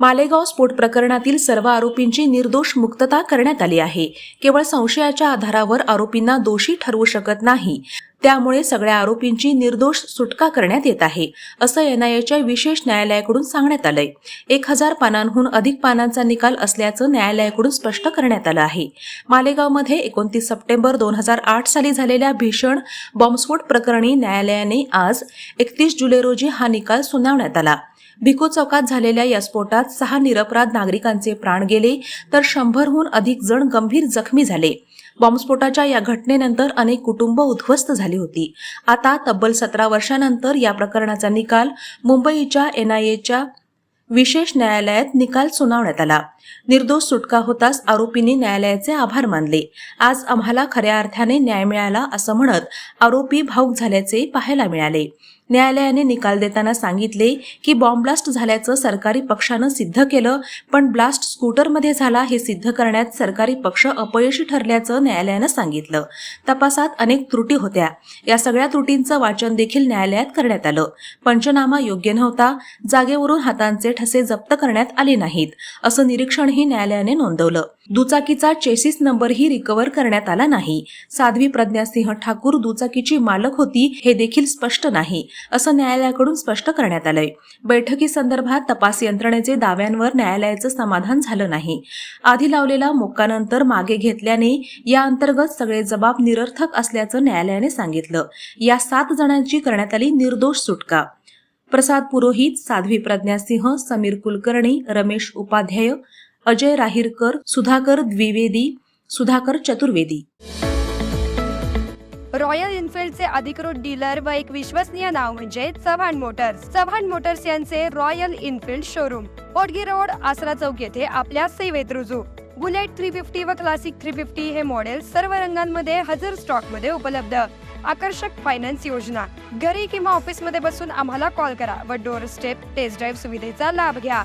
मालेगाव स्फोट प्रकरणातील सर्व आरोपींची निर्दोष मुक्तता करण्यात आली आहे. केवळ संशयाच्या आधारावर आरोपींना दोषी ठरवू शकत नाही. त्यामुळे सगळ्या आरोपींची निर्दोष सुटका करण्यात येत आहे असं एनआयएच्या विशेष न्यायालयाकडून सांगण्यात आलंय. एक हजार पानांहून अधिक पानांचा निकाल असल्याचं न्यायालयाकडून स्पष्ट करण्यात आलं आहे. मालेगावमध्ये एकोणतीस सप्टेंबर दोन हजार आठ साली झालेल्या भीषण बॉम्बस्फोट प्रकरणी न्यायालयाने आज एकतीस जुलै रोजी हा निकाल सुनावण्यात आला. भिको चौकात झालेल्या या स्फोटात सहा निरपराध नागरिकांचे प्राण गेले तर शंभरहून अधिक जण गंभीर जखमी झाले. बॉम्बस्फोटाच्या या घटनेनंतर अनेक कुटुंब उद्ध्वस्त झाली होती. आता तब्बल सतरा वर्षानंतर या प्रकरणाचा निकाल मुंबईच्या एनआयएच्या विशेष न्यायालयात निकाल सुनावण्यात आला. निर्दोष सुटका होताच आरोपींनी न्यायालयाचे आभार मानले. आज आम्हाला खऱ्या अर्थाने न्याय मिळाला असं म्हणत आरोपी भाऊक झाल्याचे पाहायला मिळाले. न्यायालयाने निकाल देताना सांगितले की बॉम्ब ब्लास्ट झाल्याचं सरकारी पक्षानं सिद्ध केलं पण ब्लास्ट स्कूटरमध्ये झाला हे सिद्ध करण्यात सरकारी पक्ष अपयशी ठरल्याचं न्यायालयानं सांगितलं. तपासात अनेक त्रुटी होत्या. या सगळ्या त्रुटींचं वाचन देखील न्यायालयात करण्यात आलं. पंचनामा योग्य नव्हता. जागेवरून हातांचे ठसे जप्त करण्यात आले नाहीत. असं निरीक्षणही न्यायालयाने नोंदवलं. दुचाकीचा चेसिस नंबरही रिकव्हर करण्यात आला नाही. साध्वी प्रज्ञासिंह ठाकूर दुचाकीची मालक होती हे देखील स्पष्ट नाही असं न्यायालयाकडून स्पष्ट करण्यात आलंय. बैठकीसंदर्भात तपास यंत्रणेचे दाव्यांवर न्यायालयाचं समाधान झालं नाही. आधी लावलेला मोक्कानंतर मागे घेतल्याने या अंतर्गत सगळे जबाब निरर्थक असल्याचं न्यायालयाने सांगितलं. या सात जणांची करण्यात आली निर्दोष सुटका. प्रसाद पुरोहित साध्वी प्रज्ञासिंह समीर कुलकर्णी रमेश उपाध्याय अजय राहिरकर सुधाकर द्विवेदी सुधाकर चतुर्वेदी. रॉयल इन्फिल्डचे अधिकृत डीलर व एक विश्वसनीय नाव म्हणजे चव्हाण मोटर्स. चव्हाण मोटर्स यांचे Royal Enfield showroom. Potgi road Asara चौक येथे आपल्या सेवेत रुजू. बुलेट थ्री फिफ्टी व क्लासिक थ्री फिफ्टी हे मॉडेल सर्व रंगांमध्ये हजर स्टॉकमध्ये उपलब्ध. आकर्षक फायनान्स योजना. घरी किंवा ऑफिसमध्ये बसून आम्हाला कॉल करा व डोर स्टेप टेस्ट ड्राईव्ह सुविधेचा लाभ घ्या.